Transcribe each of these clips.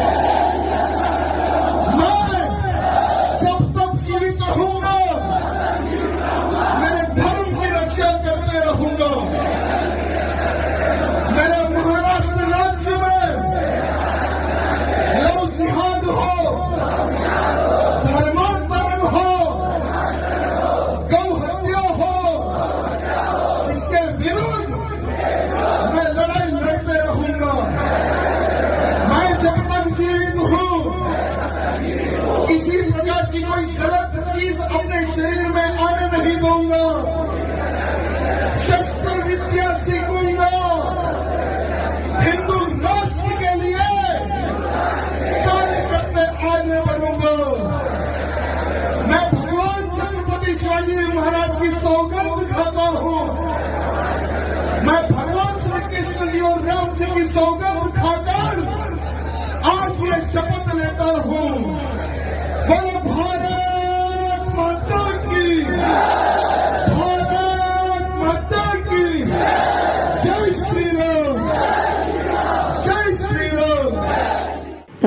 Yeah. की कोई गलत चीज़ अपने शरीर में आने नहीं दूँगा। शस्त्र विद्या सीखूँगा। हिंदू राष्ट्र के लिए कार्य करते आगे बढ़ूँगा। मैं भगवान छत्रपति शिवाजी महाराज की सौगंध खाता हूँ। मैं भगवान श्री कृष्ण जी और राम जी की सौगंध खाकर आज मैं शपथ लेता हूँ।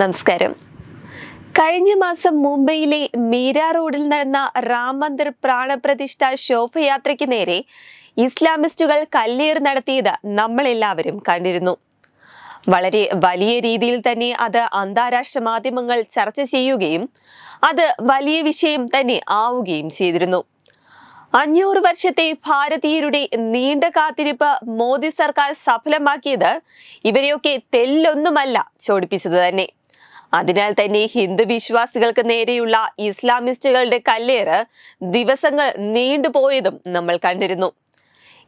നമസ്കാരം. കഴിഞ്ഞ മാസം മുംബൈയിലെ മീര റോഡിൽ നടന്ന റാം മന്ദിർ പ്രാണപ്രതിഷ്ഠ ശോഭയാത്രയ്ക്ക് നേരെ ഇസ്ലാമിസ്റ്റുകൾ കല്ലേർ നടത്തിയത് നമ്മളെല്ലാവരും കണ്ടിരുന്നു. വളരെ വലിയ രീതിയിൽ തന്നെ അത് അന്താരാഷ്ട്ര മാധ്യമങ്ങൾ ചർച്ച ചെയ്യുകയും അത് വലിയ വിഷയം തന്നെ ആവുകയും ചെയ്തിരുന്നു. അഞ്ഞൂറ് വർഷത്തെ ഭാരതീയരുടെ നീണ്ട കാത്തിരിപ്പ് മോദി സർക്കാർ സഫലമാക്കിയത് ഇവരെയൊക്കെ തെല്ലൊന്നുമല്ല ചോടിപ്പിച്ചത് തന്നെ. അതിനാൽ തന്നെ ഹിന്ദു വിശ്വാസികൾക്ക് നേരെയുള്ള ഇസ്ലാമിസ്റ്റുകളുടെ കല്ലേറ് ദിവസങ്ങൾ നീണ്ടുപോയതും നമ്മൾ കണ്ടിരുന്നു.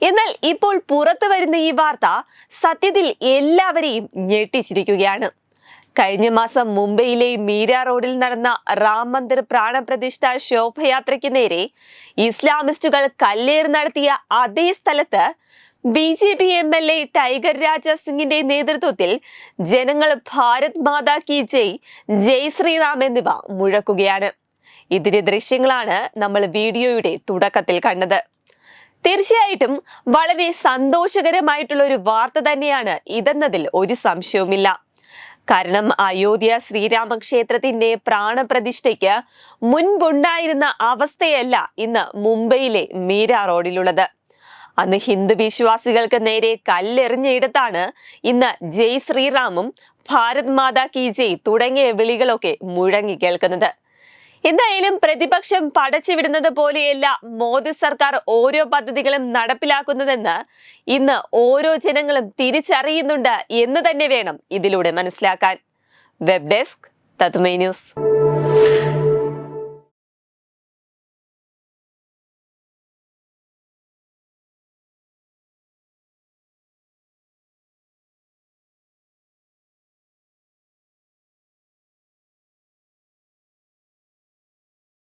എന്നാൽ ഇപ്പോൾ പുറത്തു വരുന്ന ഈ വാർത്ത സത്യത്തിൽ എല്ലാവരെയും ഞെട്ടിച്ചിരിക്കുകയാണ്. കഴിഞ്ഞ മാസം മുംബൈയിലെ മീര റോഡിൽ നടന്ന റാം മന്ദിർ പ്രാണപ്രതിഷ്ഠ ശോഭയാത്രയ്ക്ക് നേരെ ഇസ്ലാമിസ്റ്റുകൾ കല്ലേറ് നടത്തിയ അതേ സ്ഥലത്ത് B J P M L A tiger Raja സിംഗിന്റെ നേതൃത്വത്തിൽ ജനങ്ങൾ ഭാരത് മാതാ കി ജയ് ജയ് ശ്രീറാം എന്നിവ മുഴക്കുകയാണ്. ഇതിന്റെ ദൃശ്യങ്ങളാണ് നമ്മൾ വീഡിയോയുടെ തുടക്കത്തിൽ കണ്ടത്. തീർച്ചയായിട്ടും വളരെ സന്തോഷകരമായിട്ടുള്ള ഒരു വാർത്ത തന്നെയാണ് ഇതെന്നതിൽ ഒരു സംശയവുമില്ല. കാരണം അയോധ്യ ശ്രീരാമക്ഷേത്രത്തിന്റെ പ്രാണപ്രതിഷ്ഠയ്ക്ക് മുൻപുണ്ടായിരുന്ന അവസ്ഥയല്ല ഇന്ന് മുംബൈയിലെ മീര റോഡിലുള്ളത്. അന്ന് ഹിന്ദു വിശ്വാസികൾക്ക് നേരെ കല്ലെറിഞ്ഞയിടത്താണ് ഇന്ന് ജയ് ശ്രീറാമും ഭാരത് മാതാ കി ജയ് തുടങ്ങിയ വിളികളൊക്കെ മുഴങ്ങി കേൾക്കുന്നത്. എന്തായാലും പ്രതിപക്ഷം പടച്ചുവിടുന്നത് പോലെയല്ല മോദി സർക്കാർ ഓരോ പദ്ധതികളും നടപ്പിലാക്കുന്നതെന്ന് ഇന്ന് ഓരോ ജനങ്ങളും തിരിച്ചറിയുന്നുണ്ട് എന്ന് തന്നെ വേണം ഇതിലൂടെ മനസ്സിലാക്കാൻ. വെബ് ഡെസ്ക് തത്തുമൈ ന്യൂസ്.